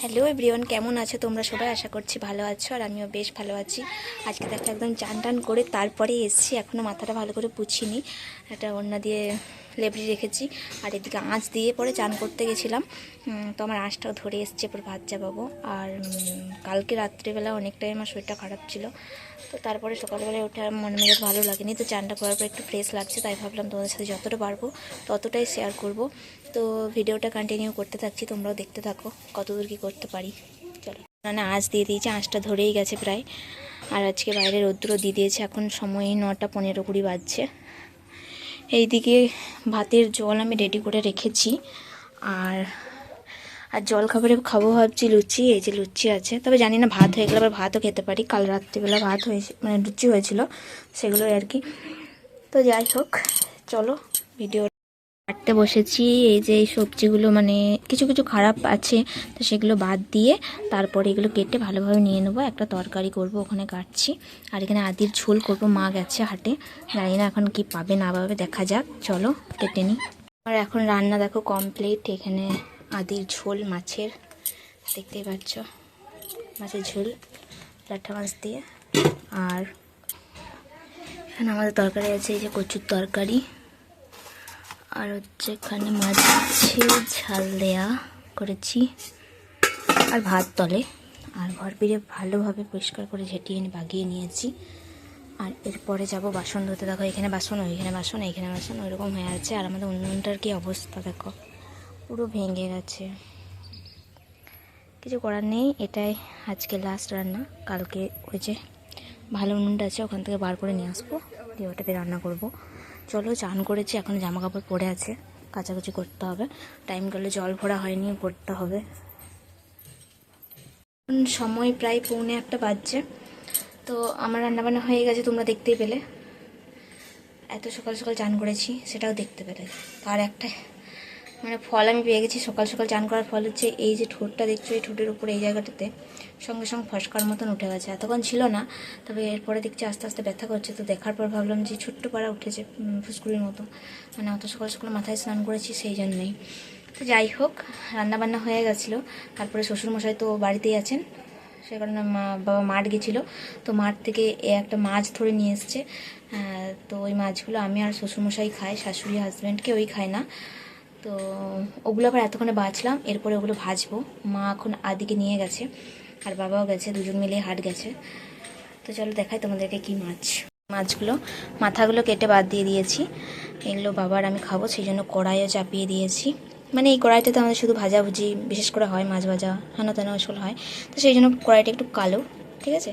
Hello everyone কেমন আছো? তোমরা সবাই আশা করছি ভালো আছো আর আমিও বেশ ভালো আছি। আজকে দেখো একদম চান টান করে তারপরে এসছি এখনও মাথাটা ভালো করে পুছিনি। একটা ওড়না দিয়ে লেবড়ি রেখেছি আর এদিকে আঁচ দিয়ে পরে চান করতে গেছিলাম। তো আমার আঁচটাও ধরে এসছে এরপর ভাত চাপাবো আর কালকে রাত্রিবেলা অনেকটাই আমার শরীরটা খারাপ ছিল। তো তারপরে সকালবেলায় ওঠে মনে মেজাজ ভালো লাগেনি। তো চানটা করার পর একটু ফ্রেশ লাগছে, তাই ভাবলাম তোমাদের সাথে যতটা পারব ততটাই শেয়ার করব। তো ভিডিওটা কন্টিনিউ করতে থাকছি, তোমরাও দেখতে থাকো কতদূর কী করতে পারি। চলো। মানে আঁচ দিয়ে দিয়েছি, আঁচটা ধরেই গেছে প্রায়। আর আজকে বাইরে রৌদ্র দিয়ে দিয়েছে, এখন সময় নটা পনেরো কুড়ি বাজছে। এইদিকে ভাতের জল আমি রেডি করে রেখেছি। আর আর জল খাবারে খাব ভাবছি লুচি, এই যে লুচি আছে। তবে জানি না ভাত হয়ে গেলে আবার ভাতও খেতে পারি। কাল রাত্রিবেলা ভাত হয়েছে মানে লুচি হয়েছিল, সেগুলোই আর কি। তো যাই হোক, চলো ভিডিও কাটতে বসেছি, এই যে এই সবজিগুলো মানে কিছু কিছু খারাপ আছে, তো সেগুলো বাদ দিয়ে তারপরে এগুলো কেটে ভালোভাবে নিয়ে নেব। একটা তরকারি করব, ওখানে কাটছি। আর এখানে আদির ঝোল করব, মা গেছে হাটে। জানি না এখন কি পাবে, না পাবে, দেখা যাক। চলো, কেটে নিই। আর এখন রান্না দেখো কমপ্লিট এখানে আদির ঝোল, মাছের। দেখতেই পাচ্ছ, মাছের ঝোল, লাঠা মাছ দিয়ে। আর এখানে আমাদের তরকারি আছে, এই যে কচুর তরকারি। আর হচ্ছে এখানে মাছে ঝাল দেয়া করেছি। আর ভাত তলে। আর ঘর ফিরে ভালোভাবে পরিষ্কার করে ঝেঁটিয়ে বাগিয়ে নিয়েছি। আর এরপরে যাব বাসন ধুতে। দেখো, এখানে বাসন, ওইখানে বাসন, এইখানে বাসন, ওইরকম হয়ে আছে। আর আমাদের উনুনটার কি অবস্থা, দেখো। পুরো ভেঙে গেছে। কিছু করার নেই, এটাই আজকে লাস্ট রান্না। কালকে ওই যে ভালো উনুনটা আছে, ওখান থেকে বার করে নিয়ে আসব। দিয়ে ওটাতে রান্না করব। চলো চান করেছি, এখন জামা কাপড় পরে আছে, কাচাকুচি করতে হবে। টাইম গেলে জল ভরা হয়নি করতে হবে। সময় প্রায় পৌনে একটা বাজছে। তো আমার রান্নাবান্না হয়ে গেছে, তোমরা দেখতেই পেলে। এত সকাল সকাল চান করেছি, সেটাও দেখতে পেলে। তার একটা মানে ফল আমি পেয়ে গেছি, সকাল সকাল চান করার ফল হচ্ছে এই যে ঠোঁটটা দেখছ, এই ঠোঁটের উপরে এই জায়গাটাতে। সঙ্গে সঙ্গে ফসকার মতন উঠে গেছে। এতক্ষণ ছিল না, তবে এরপরে দেখছি আস্তে আস্তে ব্যথা করছে। তো দেখার পর ভাবলাম যে ছোট্ট পাড়া উঠেছে ফুসকুড়ির মতো। মানে অত সকাল সকাল মাথায় স্নান করেছি সেই জন্যই। তো যাই হোক, রান্নাবান্না হয়ে গেছিল। তারপরে শ্বশুরমশাই তো বাড়িতেই আছেন। সে কারণে মা, বাবা মাঠ গেছিল। তো মাঠ থেকে একটা মাছ ধরে নিয়ে এসছে। তো ওই মাছগুলো আমি আর শ্বশুরমশাই খাই, শাশুড়ি হাজব্যান্ডকে ওই খায় না। তো ওগুলো আবার এতক্ষণে বাছলাম এরপরে ওগুলো ভাজবো। মা এখন আদিকে নিয়ে গেছে, আর বাবাও গেছে, দুজন মিলে হাট গেছে। তো চলো দেখাই তোমাদেরকে কি মাছ। মাছগুলো, মাথাগুলো কেটে বাদ দিয়ে দিয়েছি। এগুলো বাবার আমি খাব, সেই জন্য কড়াইও চাপিয়ে দিয়েছি। মানে এই কড়াইটাতে আমাদের শুধু ভাজাভুজি, বিশেষ করে হয় মাছ ভাজা হেন তেন হয়। তো সেই জন্য কড়াইটা একটু কালো। ঠিক আছে?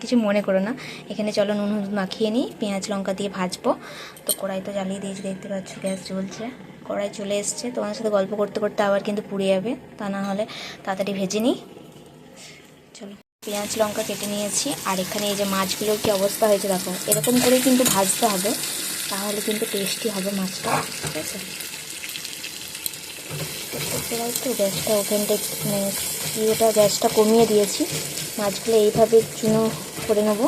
কিছু মনে করো না। এখানে চলো নুন, হলুদ মাখিয়ে নিই, পেঁয়াজ, লঙ্কা দিয়ে ভাজবো। তো কড়াই তো জ্বালিয়ে দিয়েছি, দেখতে পাচ্ছ গ্যাস জ্বলছে। কড়াই চলে এসছে। তোমার সাথে গল্প করতে করতে আবার কিন্তু পুড়ে যাবে। তা না হলে তাড়াতাড়ি ভেজে নিই। চলো, পেঁয়াজ, লঙ্কা কেটে নিয়েছি। আর এখানে এই যে মাছগুলোর কি অবস্থা হয়েছে দেখো, এরকম করে কিন্তু ভাজতে হবে। তাহলে কিন্তু টেস্টি হবে মাছটা, ঠিক আছে? পাচ্ছ, গ্যাসটা ওভেনটা মানে ইয়েটা, গ্যাসটা কমিয়ে দিয়েছি। মাছগুলো এইভাবে চুনো করে নেব,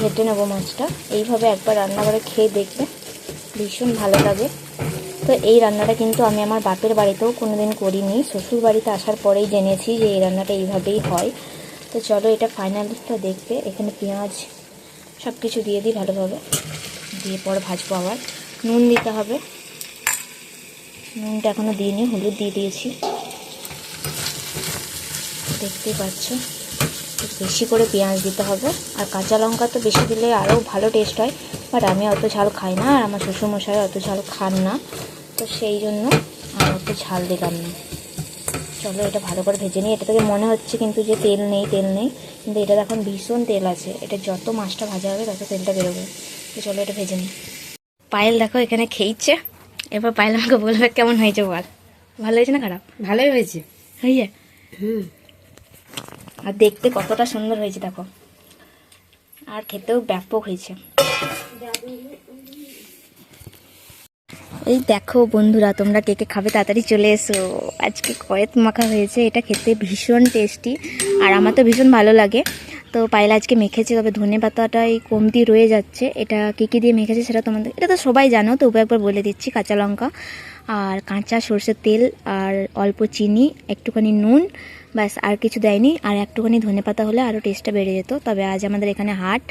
ঘেটে নেব মাছটা। এইভাবে একবার রান্না করে খেয়ে দেখবে, ভীষণ ভালো লাগে। তো এই রান্নাটা কিন্তু আমি আমার বাপের বাড়িতেও কোনোদিন করিনি। শ্বশুর বাড়িতে আসার পরেই জেনেছি যে এই রান্নাটা এইভাবেই হয়। তো চলো এটা ফাইনালিস্টটা দেখবে। এখানে পেঁয়াজ সব কিছু দিয়ে দিই ভালোভাবে। দিয়ে পর ভাজবো আবার। নুন দিতে হবে। নুনটা এখনও দিইনি, হলুদ দিয়ে দিয়েছি। দেখতেই পাচ্ছ। বেশি করে পেঁয়াজ দিতে হবে। আর কাঁচা লঙ্কা তো বেশি দিলে আরও ভালো টেস্ট হয়। বাট আমি অত ঝাল খাই না আর আমার শ্বশুরমশাই অত ঝাল খান না। তো সেই জন্য আর অত ঝাল দিলাম না। চলো এটা ভালো করে ভেজে নিই। এটা থেকে মনে হচ্ছে কিন্তু যে তেল নেই তেল নেই। কিন্তু এটা এখন ভীষণ তেল আছে। এটা যত মাছটা ভাজা হবে তত তেলটা বেরোবে। তো চলো এটা ভেজে নিই। পায়েল দেখো এখানে খেয়েছে এবার পায়েল আমাকে বলবে কেমন হয়েছে বল? ভালো হয়েছে না খারাপ? ভালোই হয়েছে। হয়েছে? হুম। আর দেখতে কতটা সুন্দর হয়েছে, দেখো। আর খেতেও ব্যাপক হয়েছে। এই দেখো বন্ধুরা, তোমরা কে কে খাবে তাড়াতাড়ি চলে এসো। আজকে কয়েত মাখা হয়েছে, এটা খেতে ভীষণ টেস্টি, আর আমার তো ভীষণ ভালো লাগে। তো পায়েল আজকে মেখেছে, তবে ধনে পাতাটাই কমতি রয়ে যাচ্ছে। এটা কী কী দিয়ে মেখেছে সেটা তোমাদের এটা তো সবাই জানো, তবু একবার বলে দিচ্ছি, কাঁচা লঙ্কা। আর কাঁচা সর্ষের তেল আর অল্প চিনি, একটুখানি নুন, ব্যাস, আর কিছু দেয়নি। আর একটুখানি ধনে পাতা হলে আরও টেস্টটা বেড়ে যেত। তবে আজ আমাদের এখানে হাট।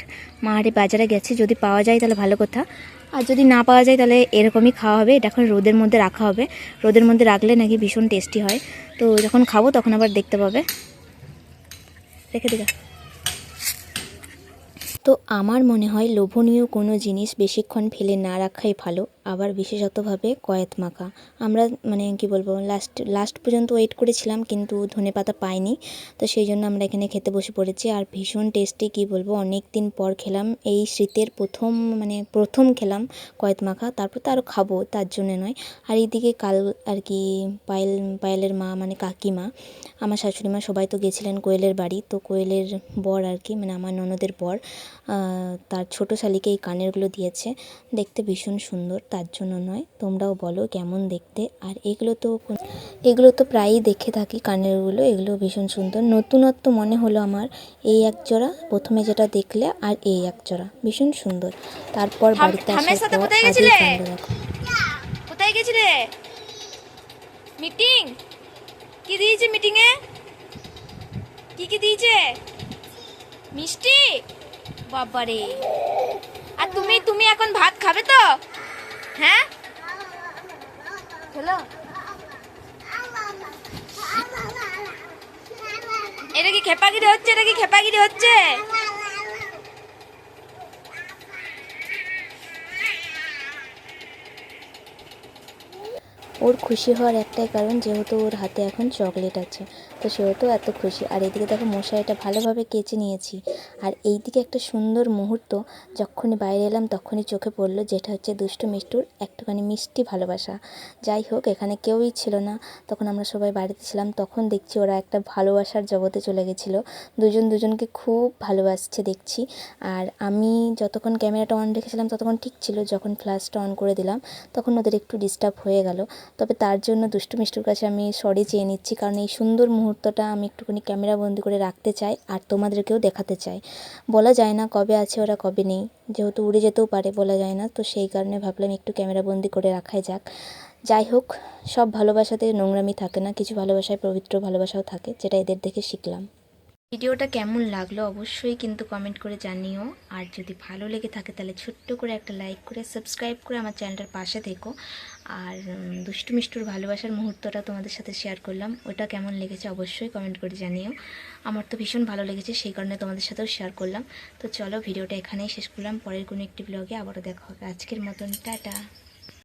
মা হাটে বাজারে গেছে। যদি পাওয়া যায় তাহলে ভালো কথা। আর যদি না পাওয়া যায় তাহলে এরকমই খাওয়া হবে। এটা এখন রোদের মধ্যে রাখা হবে। রোদের মধ্যে রাখলে নাকি ভীষণ টেস্টি হয়। তো যখন খাব তখন আবার দেখতে পাবে। রেখে দিগা। তো আমার মনে হয় লোভনীয় কোনো জিনিস বেশিক্ষণ ফেলে না রাখাই ভালো। আবার বিশেষতভাবে কয়েত মাখা। আমরা মানে কি বলব লাস্ট লাস্ট পর্যন্ত ওয়েট করেছিলাম, কিন্তু ধনে পাতা পাইনি। তো সেই জন্য আমরা এখানে খেতে বসে পড়েছি। আর ভীষণ টেস্টি কি বলব অনেক দিন পর খেলাম। এই শীতের প্রথম মানে প্রথম খেলাম কয়েত মাখা। তারপর তো আরও খাব, তার জন্য নয়। আর এইদিকে কাল আর কি পায়েল, পায়েলের মা মানে কাকিমা, আমার শাশুড়ি মা সবাই তো গেছিলেন কোয়েলের বাড়ি। তো কোয়েলের বর আর কি মানে আমার ননদের বর তার ছোটো শালিকে এই কানেরগুলো দিয়েছে। দেখতে ভীষণ সুন্দর। তার জন্য নয়। তোমরাও বলো কেমন দেখতে। আর এগুলো তো এগুলো তো প্রায়ই দেখে থাকি কানেরগুলো এগুলো ভীষণ সুন্দর। নতুনত্ব মনে হলো আমার এই এক জোড়া। প্রথমে যেটা দেখলে আর এই এক জোড়া। ভীষণ সুন্দর। তারপর বাড়িতে আসার পর কোথায় গেছিলে? কোথায় গেছিলে? মিটিং? কি দিয়েছে মিটিং এ? কি কি দিয়েছে? মিষ্টি? বাবারে। আর তুমি তুমি এখন ভাত খাবে তো? হ্যাঁ? হলো এটা কি খেপাগিরি হচ্ছে? এটা কি খেপাগিরি হচ্ছে? ওর খুশি হওয়ার একটাই কারণ যেহেতু ওর হাতে এখন চকলেট আছে। তো সেহেতু এত খুশি। আর এদিকে দেখো মশারিটা ভালোভাবে কেচে নিয়েছি। আর এইদিকে একটা সুন্দর মুহূর্ত, যখনই বাইরে এলাম তখনই চোখে পড়ল যেটা হচ্ছে দুষ্টু মিষ্টুর একটুখানি মিষ্টি ভালোবাসা। যাই হোক, এখানে কেউই ছিল না। তখন আমরা সবাই বাড়িতে ছিলাম, তখন দেখছি ওরা একটা ভালোবাসার জগতে চলে গেছিল। দুজন দুজনকে খুব ভালোবাসছে দেখছি। আর আমি যতক্ষণ ক্যামেরাটা অন রেখেছিলাম ততক্ষণ ঠিক ছিল, যখন ফ্ল্যাশটা অন করে দিলাম তখন ওদের একটু ডিস্টার্ব হয়ে গেল। তবে তার জন্য দুষ্টু মিষ্টুর কাছে আমি সরি চেয়ে নিচ্ছি, কারণ এই সুন্দর মুহূর্তটা আমি একটুখানি ক্যামেরা বন্দি করে রাখতে চাই আর তোমাদেরকেও দেখাতে চাই। বলা যায় না কবে আছে ওরা, কবে নেই। যেহেতু উড়ে যেতেও পারে বলা যায় না, তো সেই কারণে ভাবলাম একটু ক্যামেরা বন্দি করে রাখাই যাক। যাই হোক, সব ভালোবাসাতে নোংরামি থাকে না, কিছু ভালোবাসায় পবিত্র ভালোবাসাও থাকে, যেটা এদের দেখে শিখলাম। ভিডিওটা কেমন লাগল অবশ্যই কিন্তু কমেন্ট করে জানিও। আর যদি ভালো লেগে থাকে তাহলে ছোট্ট করে একটা লাইক করে সাবস্ক্রাইব করে আমার চ্যানেলটার পাশে থেকো। আর দুষ্টু মিষ্টুর ভালোবাসার মুহূর্তটা তোমাদের সাথে শেয়ার করলাম। ওটা কেমন লেগেছে অবশ্যই কমেন্ট করে জানিও। আমার তো ভীষণ ভালো লেগেছে, সেই কারণে তোমাদের সাথেও শেয়ার করলাম। তো চলো ভিডিওটা এখানেই শেষ করলাম। পরের কোনো একটি ব্লগে আবারও দেখা হবে। আজকের মতন, টাটা।